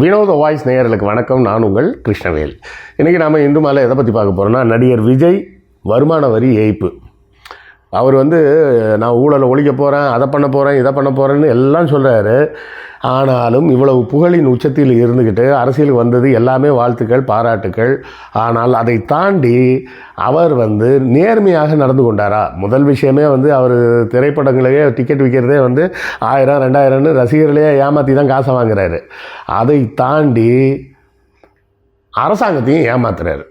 வினோத வாய்ஸ் நேயர்களுக்கு வணக்கம். நான் உங்கள் கிருஷ்ணவேல். இன்றைக்கி நாம் இந்து மாலை எதை பற்றி பார்க்க போகிறோம்னா நடிகர் விஜய் வருமான வரி ஏய்ப்பு. அவர் வந்து நான் ஊழலை ஒழிக்க போகிறேன் அதை பண்ண போகிறேன் இதை பண்ண போகிறேன்னு எல்லாம் சொல்கிறாரு ஆனாலும் இவ்வளவு புகழின் உச்சத்தில் இருந்துக்கிட்டு அரசியல் வந்தது எல்லாமே வாழ்த்துக்கள் பாராட்டுக்கள். ஆனால் அதை தாண்டி அவர் வந்து நேர்மையாக நடந்து கொண்டாரா? முதல் விஷயமே வந்து அவர் திரைப்படங்களையே டிக்கெட் விற்கிறதே வந்து ஆயிரம் ரெண்டாயிரம்னு ரசிகர்களையே ஏமாற்றி தான் காசை வாங்குறாரு. அதை தாண்டி அரசாங்கத்தையும் ஏமாத்துறாரு.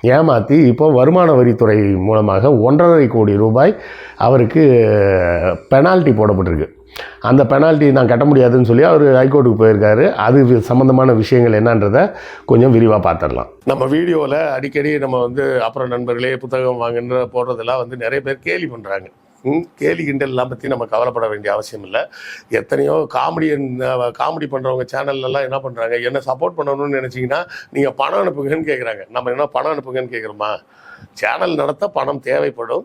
ஏமாற்றி இப்போ வருமான வரித்துறை மூலமாக ஒன்றரை கோடி ரூபாய் அவருக்கு பெனால்ட்டி போடப்பட்டிருக்கு. அந்த பெனால்ட்டி நான் கட்ட முடியாதுன்னு சொல்லி அவர் ஹைகோர்ட்டுக்கு போயிருக்காரு. அது சம்மந்தமான விஷயங்கள் என்னன்றதை கொஞ்சம் விரிவாக பார்த்துடலாம் நம்ம வீடியோவில் அடிக்கடி நம்ம வந்து அப்புறம் நண்பர்களே புத்தகம் வாங்குன்ற போடுறதெல்லாம் வந்து நிறைய பேர் கேலி பண்ணுறாங்க ம், கேலி கிண்டல்லாம் பற்றி நம்ம கவலைப்பட வேண்டிய அவசியம் இல்லை. எத்தனையோ காமெடி காமெடி பண்ணுறவங்க சேனல்லலாம் என்ன பண்ணுறாங்க என்ன சப்போர்ட் பண்ணணும்னு நினச்சிங்கன்னா நீங்கள் பணம் அனுப்புங்கன்னு கேட்குறாங்க நம்ம என்ன பணம் அனுப்புங்கன்னு கேட்குறோமா சேனல் நடத்த பணம் தேவைப்படும்.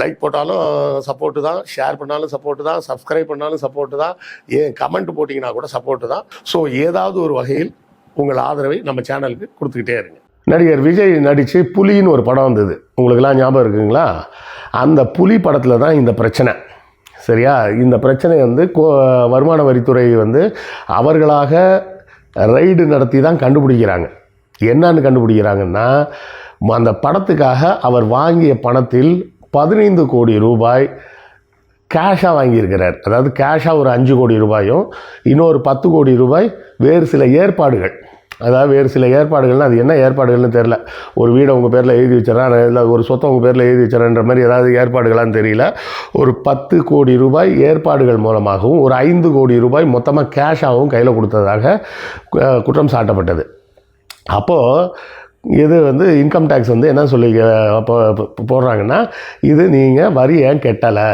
லைக் போட்டாலும் சப்போர்ட்டு தான் ஷேர் பண்ணாலும் சப்போர்ட்டு தான் சப்ஸ்கிரைப் பண்ணாலும் சப்போர்ட்டு தான் ஏன் கமெண்ட் போட்டிங்கன்னா கூட சப்போர்ட்டு தான். ஸோ ஏதாவது ஒரு வகையில் உங்கள் ஆதரவை நம்ம சேனலுக்கு கொடுத்துக்கிட்டே இருங்க. நடிகர் விஜய் நடித்து புலின்னு ஒரு படம் வந்தது. உங்களுக்கெல்லாம் ஞாபகம் இருக்குங்களா? அந்த புலி படத்தில் தான் இந்த பிரச்சனை. சரியா? இந்த பிரச்சனை வந்து கோ வருமான வரித்துறை வந்து அவர்களாக ரைடு நடத்தி தான் கண்டுபிடிக்கிறாங்க. என்னன்னு கண்டுபிடிக்கிறாங்கன்னா அந்த படத்துக்காக அவர் வாங்கிய பணத்தில் பதினைந்து கோடி ரூபாய் கேஷாக வாங்கியிருக்கிறார். அதாவது கேஷாக ஒரு அஞ்சு கோடி ரூபாயும் இன்னொரு பத்து கோடி ரூபாய் வேறு சில ஏற்பாடுகள். அதாவது வேறு சில ஏற்பாடுகள்னால் அது என்ன ஏற்பாடுகள்னு தெரில ஒரு வீடை உங்கள் பேரில் எழுதி வச்சுறேன் இல்லை ஒரு சொத்தை உங்கள் பேரில் எழுதி வச்சுறேன்ற மாதிரி ஏதாவது ஏற்பாடுகளான்னு தெரியல. ஒரு பத்து கோடி ரூபாய் ஏற்பாடுகள் மூலமாகவும் ஒரு ஐந்து கோடி ரூபாய் மொத்தமாக கேஷாகவும் கையில் கொடுத்ததாக குற்றம் சாட்டப்பட்டது. அப்போது இது வந்து இன்கம் டேக்ஸ் வந்து என்ன சொல்லி போடுறாங்கன்னா இது நீங்கள் வரி ஏன் கெட்டலை?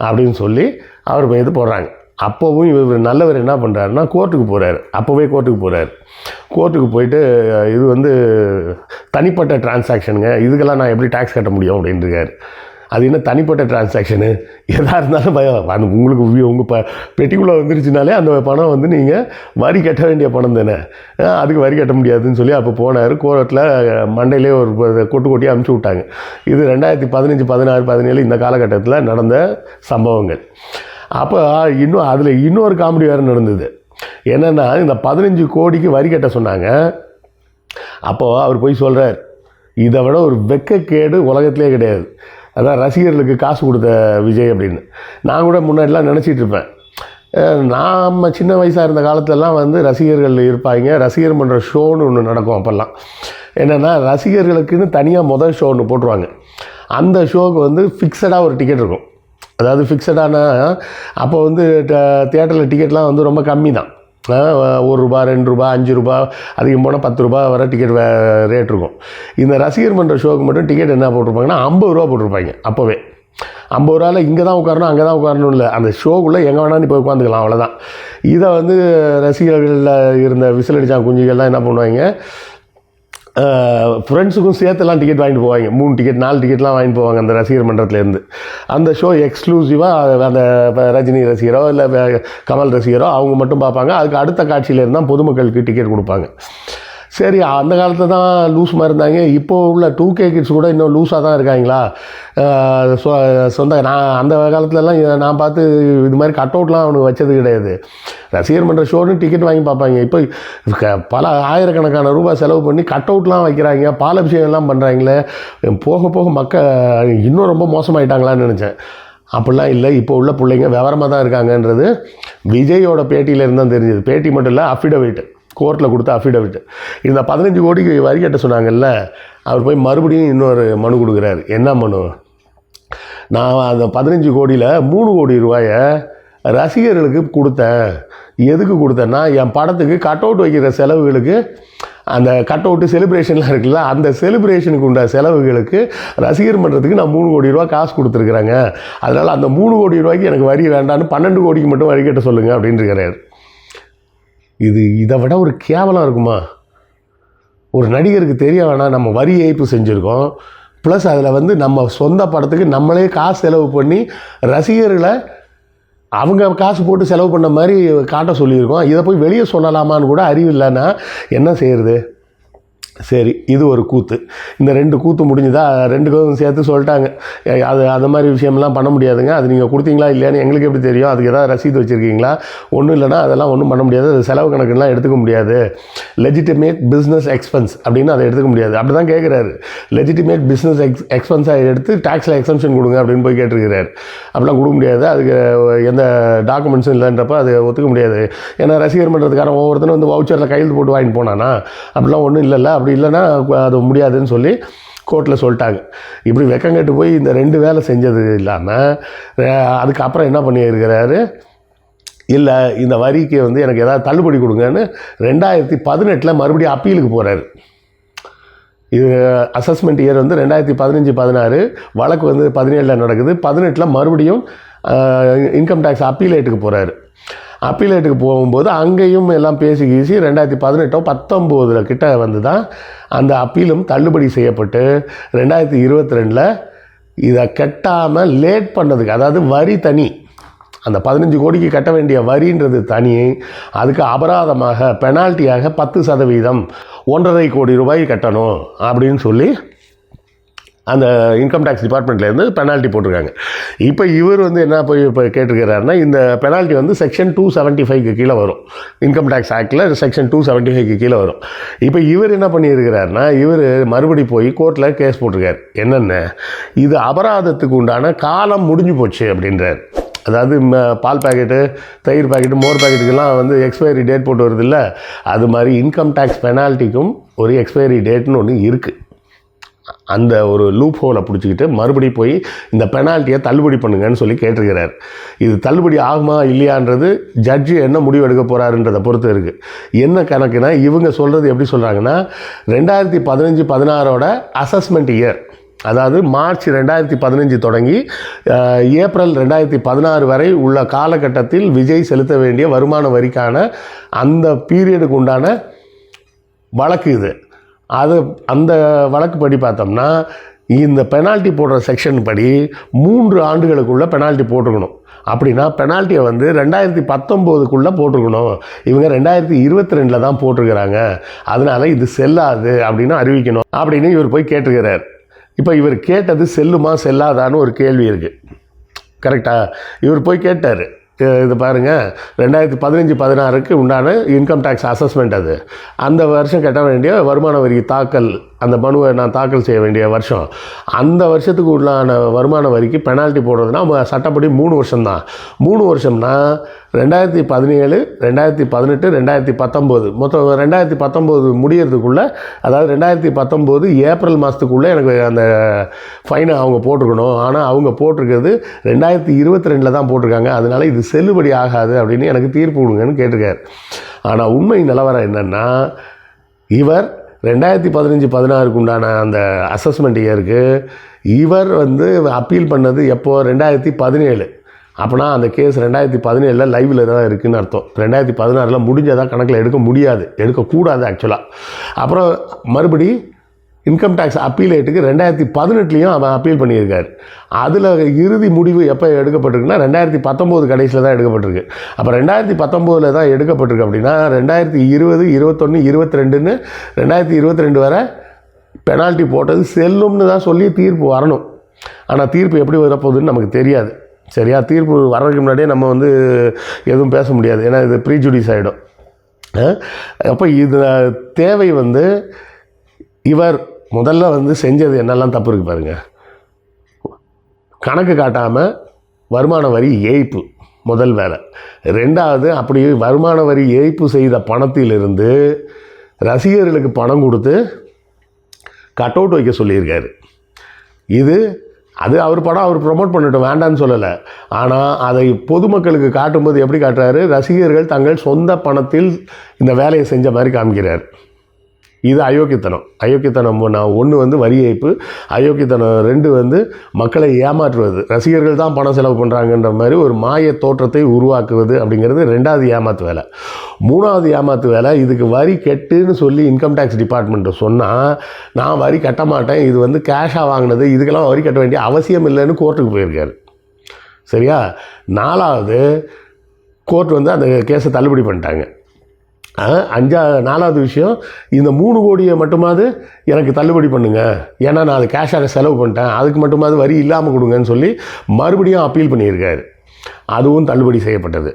அப்படின்னு சொல்லி அவர் இது போடுறாங்க. அப்போவும் இவர் நல்லவர் என்ன பண்ணுறாருன்னா கோர்ட்டுக்கு போகிறார் அப்போவே கோர்ட்டுக்கு போகிறார் கோர்ட்டுக்கு போயிட்டு இது வந்து தனிப்பட்ட டிரான்சாக்ஷனுங்க இதுக்கெல்லாம் நான் எப்படி டேக்ஸ் கட்ட முடியும் அப்படின்ட்டுருக்காரு அது என்ன தனிப்பட்ட டிரான்சாக்ஷனு எதாக இருந்தாலும் பயம். அந்த உங்களுக்கு உங்கள் ப பெட்டிக்குள்ளே வந்துருச்சுனாலே அந்த பணம் வந்து நீங்கள் வரி கட்ட வேண்டிய பணம் தானே. அதுக்கு வரி கட்ட முடியாதுன்னு சொல்லி அப்போ போனார். கோர்ட்டில் மண்டையிலே ஒரு கொட்டு கொட்டி அமுச்சு விட்டாங்க. இது ரெண்டாயிரத்தி பதினஞ்சு பதினாறு பதினேழு இந்த காலகட்டத்தில் நடந்த சம்பவங்கள். அப்போ இன்னும் அதில் இன்னொரு காமெடி வேறு நடந்தது. என்னென்னா இந்த பதினஞ்சு கோடிக்கு வரி கட்ட சொன்னாங்க. அப்போது அவர் போய் சொல்கிறார் இதை விட ஒரு வெக்கக்கேடு உலகத்திலே கிடையாது. அதான் ரசிகர்களுக்கு காசு கொடுத்த விஜய் அப்படின்னு. நான் கூட முன்னாடிலாம் நினச்சிட்டு இருப்பேன். நாம் சின்ன வயசாக இருந்த காலத்திலலாம் வந்து ரசிகர்கள் இருப்பாங்க. ரசிகர் பண்ணுற ஷோன்னு ஒன்று நடக்கும் அப்போல்லாம். என்னென்னா ரசிகர்களுக்குன்னு தனியாக முதல் ஷோ ஒன்று போட்டுருவாங்க. அந்த ஷோவுக்கு வந்து ஃபிக்ஸடாக ஒரு டிக்கெட் இருக்கும். அதாவது ஃபிக்ஸடான அப்போ வந்து தேட்டரில் டிக்கெட்லாம் வந்து ரொம்ப கம்மி தான் ஒரு ரூபா ரெண்டு ரூபா அஞ்சு ரூபா அதிகம் போனால் பத்து ரூபா வர டிக்கெட் ரேட் இருக்கும். இந்த ரசிகர் மன்ற ஷோக்கு மட்டும் டிக்கெட் என்ன போட்டிருப்பாங்கன்னா ஐம்பது ரூபா போட்டிருப்பாங்க அப்போவே. ஐம்பது ரூபாவில் இங்கே தான் உட்காரணும் அங்கே தான் உட்காரணும் இல்லை. அந்த ஷோக்குள்ளே எங்கே வேணாலும் போய் உட்காந்துக்கலாம் அவ்வளோதான் இதை வந்து ரசிகர்களில் இருந்த விசிலடிச்சா குஞ்சுகள்லாம் என்ன பண்ணுவாங்க ஃப்ரெண்ட்ஸுக்கும் சேர்த்துலாம் டிக்கெட் வாங்கிட்டு போவாங்க. மூணு டிக்கெட் நாலு டிக்கெட்லாம் வாங்கிட்டு போவாங்க அந்த ரசிகர் மன்றத்துலேருந்து. அந்த ஷோ எக்ஸ்க்ளூசிவாக அந்த ரஜினி ரசிகரோ இல்லை கமல் ரசிகரோ அவங்க மட்டும் பார்ப்பாங்க. அதுக்கு அடுத்த காட்சியிலேருந்து தான் பொதுமக்களுக்கு டிக்கெட் கொடுப்பாங்க. சரி அந்த காலத்தில் தான் லூஸ் மாதிரி இருந்தாங்க இப்போ உள்ள டூ கே கிட்ஸ் கூட இன்னும் லூஸாக தான் இருக்காங்களா? சொ- சொந்த நான் அந்த காலத்துலலாம் இதை நான் பார்த்து இது மாதிரி கட் அவுட்லாம் அவனுக்கு வச்சது கிடையாது. ரசிகர் மன்ற ஷோன்னு டிக்கெட் வாங்கி பார்ப்பாங்க. இப்போ பல ஆயிரக்கணக்கான ரூபாய் செலவு பண்ணி கட் அவுட்லாம் வைக்கிறாங்க. பாலபிஷேகம்லாம் பண்ணுறாங்களே போக போக மக்கள் இன்னும் ரொம்ப மோசமாயிட்டாங்களான்னு நினச்சேன். அப்படிலாம் இல்லை. இப்போ உள்ள பிள்ளைங்க விவரமாக தான் இருக்காங்கன்றது. விஜயோட பேட்டியிலேருந்து தான் தெரிஞ்சது. பேட்டி மட்டும் இல்லை அஃபிடவிட் கோர்ட்டில் கொடுத்த அஃபிடவிட் இந்த பதினஞ்சு கோடிக்கு வரி கட்ட சொன்னாங்கல்ல அவர் போய் மறுபடியும் இன்னொரு மனு கொடுக்குறாரு. என்ன மனு? நான் அந்த பதினஞ்சு கோடியில் மூணு கோடி ரூபாயை ரசிகர்களுக்கு கொடுத்தேன். எதுக்கு கொடுத்தேன்னா என் படத்துக்கு கட் அவுட் வைக்கிற செலவுகளுக்கு அந்த கட் அவுட்டு செலிப்ரேஷன்லாம் இருக்குல்ல அந்த செலிப்ரேஷனுக்கு உண்ட செலவுகளுக்கு ரசிகர் மன்றத்துக்கு நான் மூணு கோடி ரூபா காசு கொடுத்துருக்குறேங்க. அதனால் அந்த மூணு கோடி ரூபாய்க்கு எனக்கு வரி வேண்டான்னு பன்னெண்டு கோடிக்கு மட்டும் வரி கட்ட சொல்லுங்கள் அப்படின்ருக்கிறார் இது இதை விட ஒரு கேவலம் இருக்குமா? ஒரு நடிகருக்கு தெரிய வேணாம் நம்ம வரி ஏய்ப்பு செஞ்சுருக்கோம். ப்ளஸ் அதில் வந்து நம்ம சொந்த படத்துக்கு நம்மளே காசு செலவு பண்ணி ரசிகர்களை அவங்க காசு போட்டு செலவு பண்ண மாதிரி காட்ட சொல்லியிருக்கோம். இதை போய் வெளியே சொல்லலாமான்னு கூட அறிவு இல்லைன்னா என்ன செய்கிறது சரி இது ஒரு கூத்து. இந்த ரெண்டு கூத்து முடிஞ்சுதா? ரெண்டுக்கும் சேர்த்து சொல்லிட்டாங்க. அது அந்த மாதிரி விஷயம்லாம் பண்ண முடியாதுங்க. அது நீங்கள் கொடுத்தீங்களா இல்லையான்னு எங்களுக்கு எப்படி தெரியும்? அதுக்கு ஏதாவது ரசீது வச்சுருக்கீங்களா? ஒன்றும் இல்லைன்னா அதெல்லாம் ஒன்றும் பண்ண முடியாது. அது செலவு கணக்குலாம் எடுத்துக்க முடியாது. லெஜிட்டிமேட் பிஸ்னஸ் எக்ஸ்பென்ஸ் அப்படின்னு அதை எடுத்துக்க முடியாது. அப்படி தான் கேட்குறாரு லெஜிட்டிமேட் பிஸ்னஸ் எக்ஸ் எக்ஸ்பென்ஸாக எடுத்து டேக்ஸில் எக்ஸம்ஷன் கொடுங்க அப்படின்னு போய் கேட்டிருக்கிறாரு. அப்படிலாம் கொடுக்க முடியாது. அதுக்கு எந்த டாக்குமெண்ட்ஸும் இல்லைன்றப்ப அது ஒத்துக்க முடியாது. ஏன்னா ரசிகர் மன்றத்துக்காரன் ஒவ்வொருத்தனும் வந்து வவுச்சரில் கையெழுத்து போட்டு வாங்கிட்டு போனானா? அப்படிலாம் ஒன்றும் இல்லைல்ல. அப்படி இல்லைன்னா அது முடியாதுன்னு சொல்லி கோர்ட்டில் சொல்லிட்டாங்க. இப்படி வெக்கங்கட்டு போய் இந்த ரெண்டு வேலை செஞ்சது இல்லாமல் அதுக்கப்புறம் என்ன பண்ணியிருக்கிறாரு? இல்லை இந்த வரிக்கு வந்து எனக்கு ஏதாவது தள்ளுபடி கொடுங்கன்னு ரெண்டாயிரத்தி பதினெட்டில் மறுபடியும் அப்பீலுக்கு போகிறாரு இது அசஸ்மெண்ட் இயர் வந்து ரெண்டாயிரத்தி பதினஞ்சு பதினாறு வழக்கு வந்து பதினேழில் நடக்குது. பதினெட்டில் மறுபடியும் இன்கம் டேக்ஸ் அப்பீலேட்டுக்கு போகிறாரு அப்பீலேட்டுக்கு போகும்போது அங்கேயும் எல்லாம் பேசி கீசி ரெண்டாயிரத்தி பதினெட்டோ பத்தொம்போதில் கிட்ட வந்து தான் அந்த அப்பீலும் தள்ளுபடி செய்யப்பட்டு ரெண்டாயிரத்தி இருபத்தி ரெண்டில் இதை கட்டாமல் லேட் பண்ணதுக்கு அதாவது வரி தனி அந்த பதினஞ்சு கோடிக்கு கட்ட வேண்டிய வரின்றது தனி அதுக்கு அபராதமாக பெனால்ட்டியாக பத்து சதவீதம் ஒன்றரை கோடி ரூபாய் கட்டணும் அப்படின்னு சொல்லி அந்த இன்கம் டேக்ஸ் டிபார்ட்மெண்ட்லேருந்து பெனால்ட்டி போட்டிருக்காங்க. இப்போ இவர் வந்து என்ன போய் இப்போ கேட்டிருக்கிறாருன்னா இந்த பெனால்ட்டி வந்து செக்ஷன் டூ செவன்ட்டி ஃபைவ்க்கு கீழே வரும். இன்கம் டேக்ஸ் ஆக்டில் செக்ஷன் டூ செவன்ட்டி ஃபைவ்க்கு கீழே வரும். இப்போ இவர் என்ன பண்ணியிருக்கிறாருன்னா இவர் மறுபடி போய் கோர்ட்டில் கேஸ் போட்டிருக்காரு. என்னென்ன? இது அபராதத்துக்கு உண்டான காலம் முடிஞ்சு போச்சு அப்படின்றார். அதாவது ம- பால் பாக்கெட்டு தயிர் பாக்கெட்டு மோர் பேக்கெட்டுக்கெல்லாம் வந்து எக்ஸ்பைரி டேட் போட்டு வருது இல்லை? அது மாதிரி இன்கம் டேக்ஸ் பெனால்ட்டிக்கும் ஒரு எக்ஸ்பைரி டேட்னு ஒன்று இருக்குது அந்த ஒரு லூப் ஹோலை பிடிச்சிக்கிட்டு மறுபடியும் போய் இந்த பெனால்ட்டியை தள்ளுபடி பண்ணுங்கன்னு சொல்லி கேட்டிருக்கிறார். இது தள்ளுபடி ஆகுமா இல்லையான்றது ஜட்ஜு என்ன முடிவு எடுக்க போகிறாருன்றதை பொறுத்து இருக்குது என்ன கணக்குனா இவங்க சொல்கிறது எப்படி சொல்கிறாங்கன்னா ரெண்டாயிரத்தி பதினஞ்சு பதினாறோட அசஸ்மெண்ட் இயர் அதாவது மார்ச் ரெண்டாயிரத்தி பதினஞ்சு தொடங்கி ஏப்ரல் ரெண்டாயிரத்தி பதினாறு வரை உள்ள காலகட்டத்தில் விஜய் செலுத்த வேண்டிய வருமான வரிக்கான அந்த பீரியடுக்கு உண்டான வழக்கு இது. அது அந்த வழக்கு படி பார்த்தோம்னா இந்த பெனால்ட்டி போடுற செக்ஷன் படி மூன்று ஆண்டுகளுக்குள்ளே பெனால்ட்டி போட்டுக்கணும் அப்படின்னா பெனால்ட்டியை வந்து ரெண்டாயிரத்தி பத்தொம்போதுக்குள்ளே போட்டிருக்கணும். இவங்க ரெண்டாயிரத்தி இருபத்தி ரெண்டில் தான் போட்டிருக்கிறாங்க. அதனால இது செல்லாது அப்படின்னு அறிவிக்கணும் அப்படின்னு இவர் போய் கேட்டிருக்கிறார். இப்போ இவர் கேட்டது செல்லுமா செல்லாதான்னு ஒரு கேள்வி இருக்குது கரெக்டாக இவர் போய் கேட்டார். இது பாருங்கள் ரெண்டாயிரத்தி பதினஞ்சு பதினாறுக்கு உண்டான இன்கம் டேக்ஸ் அசஸ்மெண்ட் அது. அந்த வருஷம் கட்ட வேண்டிய வருமான வரி தாக்கல் அந்த மனுவை நான் தாக்கல் செய்ய வேண்டிய வருஷம். அந்த வருஷத்துக்கு உள்ளான வருமான வரிக்கு பெனால்ட்டி போடுறதுனா சட்டப்படி மூணு வருஷம்தான். மூணு வருஷம்னா ரெண்டாயிரத்தி பதினேழு ரெண்டாயிரத்தி பதினெட்டு ரெண்டாயிரத்தி பத்தொம்போது. மொத்தம் ரெண்டாயிரத்தி பத்தொம்போது முடியறதுக்குள்ளே அதாவது ரெண்டாயிரத்தி பத்தொம்போது ஏப்ரல் மாதத்துக்குள்ளே எனக்கு அந்த ஃபைனை அவங்க போட்டிருக்கணும். ஆனால் அவங்க போட்டிருக்கிறது ரெண்டாயிரத்தி இருபத்தி ரெண்டில் தான் போட்டிருக்காங்க. அதனால இது செல்லுபடி ஆகாது அப்படின்னு எனக்கு தீர்ப்பு கொடுங்கன்னு கேட்டிருக்காரு. ஆனால் உண்மை நிலவரம் என்னென்னா இவர் ரெண்டாயிரத்தி பதினஞ்சு பதினாறுக்கு உண்டான அந்த அசஸ்மெண்ட் இயருக்கு இவர் வந்து அப்பீல் பண்ணது எப்போ? ரெண்டாயிரத்தி பதினேழு. அப்போனா அந்த கேஸ் ரெண்டாயிரத்தி பதினேழில் லைவில் தான் இருக்குன்னு அர்த்தம். ரெண்டாயிரத்தி பதினாறில் முடிஞ்சதாக கணக்கில் எடுக்க முடியாது. எடுக்கக்கூடாது ஆக்சுவலாக அப்புறம் மறுபடி இன்கம் டேக்ஸ் அப்பீலேட்டுக்கு ரெண்டாயிரத்தி பதினெட்டுலேயும் அவன் அப்பீல் பண்ணியிருக்காரு. அதில் இறுதி முடிவு எப்போ எடுக்கப்பட்டிருக்குன்னா ரெண்டாயிரத்தி பத்தொம்போது கடைசியில் தான் எடுக்கப்பட்டிருக்கு. அப்போ ரெண்டாயிரத்தி பத்தொம்போதில் தான் எடுக்கப்பட்டிருக்கு அப்படின்னா ரெண்டாயிரத்தி இருபது இருபத்தொன்று இருபத்தி ரெண்டுன்னு ரெண்டாயிரத்தி இருபத்தி ரெண்டு வரை பெனால்ட்டி போட்டது செல்லும்னு தான் சொல்லி தீர்ப்பு வரணும். ஆனால் தீர்ப்பு எப்படி வரப்போகுதுன்னு நமக்கு தெரியாது. சரியா? தீர்ப்பு வர்றதுக்கு முன்னாடியே நம்ம வந்து எதுவும் பேச முடியாது. ஏன்னா இது ப்ரீஜுடிஸ் ஆகிடும் அப்போ இது தேவை வந்து இவர் முதல்ல வந்து செஞ்சது என்னெல்லாம் தப்பு இருக்குது பாருங்கள் கணக்கு காட்டாமல் வருமான வரி ஏய்ப்பு முதல் வேலை. ரெண்டாவது அப்படி வருமான வரி ஏய்ப்பு செய்த பணத்திலிருந்து ரசிகர்களுக்கு பணம் கொடுத்து கட் அவுட் வைக்க சொல்லியிருக்காரு. இது அது அவர் படம் அவர் ப்ரொமோட் பண்ணட்டும் வேண்டான்னு சொல்லலை. ஆனால் அதை பொதுமக்களுக்கு காட்டும்போது எப்படி காட்டுறாரு? ரசிகர்கள் தங்கள் சொந்த பணத்தில் இந்த வேலையை செஞ்ச மாதிரி காமிக்கிறார். இது அயோக்கியத்தனம். அயோக்கியத்தனம் நான் ஒன்று வந்து வரி ஏய்ப்பு அயோக்கியத்தனம் ரெண்டு வந்து மக்களை ஏமாற்றுவது. ரசிகர்கள் தான் பணம் செலவு பண்ணுறாங்கன்ற மாதிரி ஒரு மாய தோற்றத்தை உருவாக்குவது அப்படிங்கிறது ரெண்டாவது ஏமாத்து வேலை. மூணாவது ஏமாத்து வேலை இதுக்கு வரி கெட்டுன்னு சொல்லி இன்கம் டேக்ஸ் டிபார்ட்மெண்ட்டை சொன்னால் நான் வரி கட்ட மாட்டேன் இது வந்து கேஷாக வாங்கினது இதுக்கெல்லாம் வரி கட்ட வேண்டிய அவசியம் இல்லைன்னு கோர்ட்டுக்கு போயிருக்காரு. சரியா? நாலாவது கோர்ட் வந்து அந்த கேஸை தள்ளுபடி பண்ணிட்டாங்க. அஞ்சா நாலாவது விஷயம் இந்த மூணு கோடியை மட்டுமாவது எனக்கு தள்ளுபடி பண்ணுங்க. ஏன்னா நான் அது கேஷாக செலவு பண்ணிட்டேன். அதுக்கு மட்டுமாவது வரி இல்லாமல் கொடுங்கன்னு சொல்லி மறுபடியும் அப்பீல் பண்ணியிருக்காரு. அதுவும் தள்ளுபடி செய்யப்பட்டது.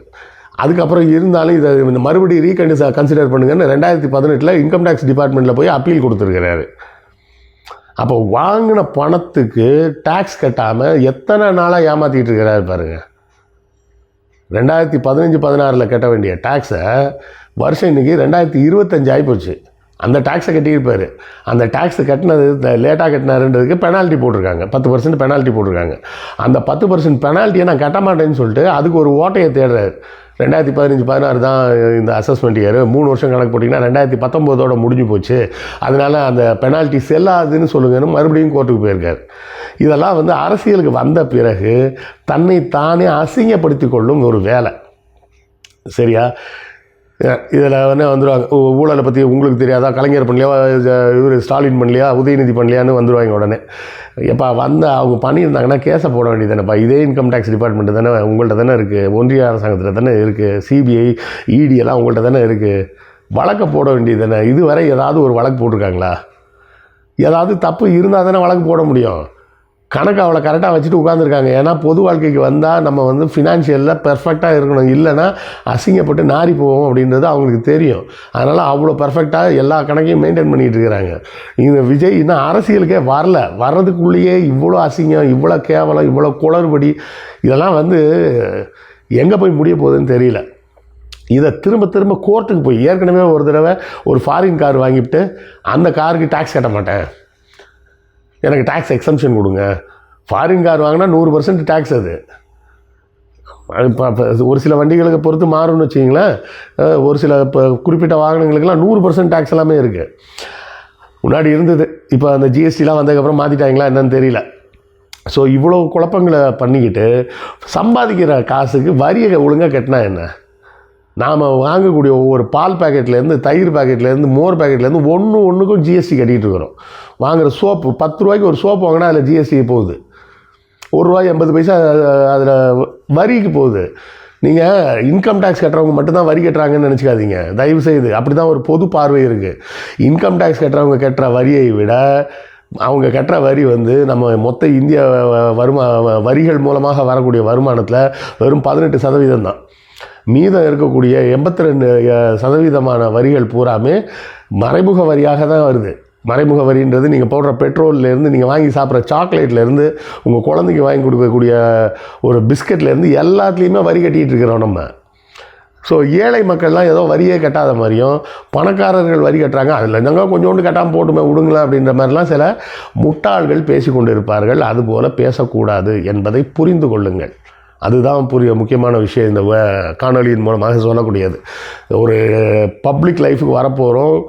அதுக்கப்புறம் இருந்தாலும் இதை இந்த மறுபடியும் ரீகண்டிஸ் கன்சிடர் பண்ணுங்கன்னு ரெண்டாயிரத்தி பதினெட்டில் இன்கம் டேக்ஸ் டிபார்ட்மெண்ட்டில் போய் அப்பீல் கொடுத்துருக்கிறாரு. அப்போ வாங்கின பணத்துக்கு டேக்ஸ் கட்டாமல் எத்தனை நாளாக ஏமாற்றிட்டு இருக்கிறாரு பாருங்கள் ரெண்டாயிரத்தி பதினஞ்சு பதினாறில் கட்ட வேண்டிய டேக்ஸை வருஷம் இன்னைக்கு ரெண்டாயிரத்தி இருபத்தஞ்சு ஆகிப்போச்சு அந்த டேக்ஸை கட்டியிருப்பார். அந்த டேக்ஸை கட்டினது லேட்டாக கட்டினாருன்றதுக்கு பெனால்ட்டி போட்டிருக்காங்க. பத்து பர்சன்ட் பெனால்ட்டி போட்டிருக்காங்க. அந்த பத்து பர்சன்ட் பெனால்ட்டியை நான் கட்ட மாட்டேன்னு சொல்லிட்டு அதுக்கு ஒரு ஓட்டையை தேடுறாரு. ரெண்டாயிரத்தி பதினஞ்சு பதினாறு தான் இந்த அசஸ்மெண்ட் இயர் மூணு வருஷம் கணக்கு போட்டிங்கன்னா ரெண்டாயிரத்தி பத்தொம்போதோட முடிஞ்சு போச்சு. அதனால் அந்த பெனால்ட்டி செல்லாதுன்னு சொல்லுங்கன்னு மறுபடியும் கோர்ட்டுக்கு போயிருக்காரு. இதெல்லாம் வந்து அரசியலுக்கு வந்த பிறகு தன்னை தானே அசிங்கப்படுத்தி கொள்ளும் ஒரு வேலை. சரியா? இதில் வந்து வந்துடுவாங்க ஊழலை பற்றி உங்களுக்கு தெரியாதா? கலைஞர் பண்ணலையா? இவர் ஸ்டாலின் பண்ணலையா? உதயநிதி பண்ணலையான்னு வந்துடுவாங்க உடனே. எப்பா வந்து அவங்க பண்ணியிருந்தாங்கன்னா கேஸை போட வேண்டியது தானேப்பா இதே இன்கம் டேக்ஸ் டிபார்ட்மெண்ட் தானே உங்கள்கிட்ட தானே இருக்குது ஒன்றிய அரசாங்கத்தில் தானே இருக்குது சிபிஐ இடி எல்லாம் உங்கள்கிட்ட தானே இருக்குது வழக்கை போட வேண்டியது தானே இதுவரை ஏதாவது ஒரு வழக்கு போட்டிருக்காங்களா? ஏதாவது தப்பு இருந்தால் தானே வழக்கு போட முடியும். கணக்கு அவளை கரெக்டாக வச்சுட்டு உட்காந்துருக்காங்க ஏன்னா பொது வாழ்க்கைக்கு வந்தால் நம்ம வந்து ஃபினான்ஷியலில் பெர்ஃபெக்டாக இருக்கணும். இல்லைன்னா அசிங்கப்பட்டு நாரி போவோம் அப்படின்றது அவங்களுக்கு தெரியும். அதனால் அவ்வளோ பெர்ஃபெக்டாக எல்லா கணக்கையும் மெயின்டைன் பண்ணிகிட்டு இருக்கிறாங்க. இந்த விஜய் இன்னும் அரசியலுக்கே வரல. வர்றதுக்குள்ளேயே இவ்வளோ அசிங்கம் இவ்வளோ கேவலம் இவ்வளோ குளறுபடி இதெல்லாம் வந்து எங்கே போய் முடிய போகுதுன்னு தெரியல. இதை திரும்ப திரும்ப கோர்ட்டுக்கு போய் ஏற்கனவே ஒரு தடவை ஒரு ஃபாரின் கார் வாங்கிட்டு அந்த காருக்கு டேக்ஸ் கட்ட மாட்டேன். எனக்கு டேக்ஸ் எக்ஸம்ஷன் கொடுங்க. ஃபாரின் கார் வாங்கினா நூறு பர்சன்ட் டேக்ஸ் அது. ஒரு சில வண்டிகளுக்கு பொறுத்து மாறும்னு வச்சிங்களேன் ஒரு சில இப்போ குறிப்பிட்ட வாகனங்களுக்கெல்லாம் நூறு பர்சன்ட் டேக்ஸ் எல்லாமே இருக்குது முன்னாடி இருந்தது. இப்போ அந்த ஜிஎஸ்டிலாம் வந்ததுக்கப்புறம் மாற்றிட்டாங்களா என்னன்னு தெரியல. ஸோ இவ்வளோ குழப்பங்களை பண்ணிக்கிட்டு சம்பாதிக்கிற காசுக்கு வரியை ஒழுங்காக கட்டினா என்ன? நாம் வாங்கக்கூடிய ஒவ்வொரு பால் பாக்கெட்லேருந்து தயிர் பாக்கெட்லேருந்து மோர் பாக்கெட்லேருந்து ஒன்று ஒன்றுக்கும் ஜிஎஸ்டி கட்டிகிட்டு இருக்கிறோம். வாங்குற சோப்பு பத்து ரூபாய்க்கு ஒரு சோப்பு வாங்கினா அதில் ஜிஎஸ்டி போகுது. ஒரு ரூபாய் எண்பது பைசா அதில் வரிக்கு போகுது. நீங்கள் இன்கம் டேக்ஸ் கட்டுறவங்க மட்டும்தான் வரி கட்டுறாங்கன்னு நினச்சிக்காதீங்க. தயவு செய்து அப்படி தான் ஒரு பொது பார்வை இருக்குது இன்கம் டேக்ஸ் கட்டுறவங்க கட்டுற வரியை விட அவங்க கட்டுற வரி வந்து நம்ம மொத்த இந்திய வருமா வ- வரிகள் மூலமாக வரக்கூடிய வருமானத்தில் வெறும் பதினெட்டு சதவீதம் தான் மீதம் இருக்கக்கூடிய எண்பத்தி ரெண்டு சதவீதமான வரிகள் பூராமே மறைமுக வரியாக தான் வருது. மறைமுக வரின்றது நீங்கள் போடுற பெட்ரோல்லேருந்து நீங்கள் வாங்கி சாப்பிட்ற சாக்லேட்லேருந்து உங்கள் குழந்தைக்கு வாங்கி கொடுக்கக்கூடிய ஒரு பிஸ்கட்லேருந்து எல்லாத்துலேயுமே வரி கட்டிகிட்டு இருக்கிறோம் நம்ம. ஸோ ஏழை மக்கள்லாம் ஏதோ வரியே கட்டாத மாதிரியும் பணக்காரர்கள் வரி கட்டுறாங்க. அதில் என்னங்க கொஞ்சோண்டு கட்டாமல் போட்டுமே விடுங்களேன் அப்படின்ற மாதிரிலாம் சில முட்டாள்கள் பேசி கொண்டு இருப்பார்கள் அதுபோல் பேசக்கூடாது என்பதை புரிந்து கொள்ளுங்கள். அதுதான் புரிய முக்கியமான விஷயம். இந்த வ- காணொளியின் மூலமாக சொல்லக்கூடியது. ஒரு பப்ளிக் லைஃபுக்கு வரப்போகிறோம்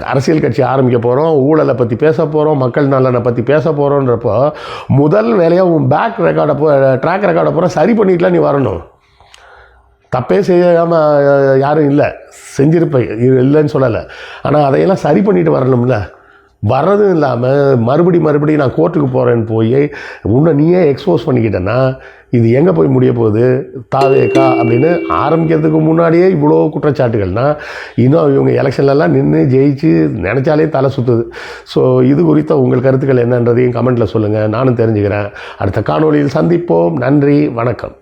அரசியல் கட்சி ஆரம்பிக்க போகிறோம் ஊழலை பற்றி பேச போகிறோம் மக்கள் நலனை பற்றி பேச போகிறோன்றப்போ முதல் வேலையாக உன் பேக் ரெக்கார்டை போ ட்ராக் ரெக்கார்டை பூரா சரி பண்ணிட்டுலாம் நீ வரணும். தப்பே செய்யாமல் யாரும் இல்லை. செஞ்சிருப்பேன் இல்லைன்னு சொல்லலை. ஆனால் அதையெல்லாம் சரி பண்ணிட்டு வரணும்ல. வர்றதும் இல்லாமல் மறுபடி மறுபடியும் நான் கோர்ட்டுக்கு போகிறேன்னு போய் உன்னை நீயே எக்ஸ்போஸ் பண்ணிக்கிட்டேன்னா இது எங்கே போய் முடிய போகுது? தாவேக்கா அப்படின்னு ஆரம்பிக்கிறதுக்கு முன்னாடியே இவ்வளோ குற்றச்சாட்டுகள்னா இன்னும் இவங்க எலெக்ஷன்லலாம் நின்று ஜெயிச்சு நினச்சாலே தலை சுற்றுது ஸோ இது குறித்த உங்கள் கருத்துக்கள் என்னன்றதையும் கமெண்ட்டில் சொல்லுங்கள் நானும் தெரிஞ்சுக்கிறேன். அடுத்த காணொளியில் சந்திப்போம். நன்றி. வணக்கம்.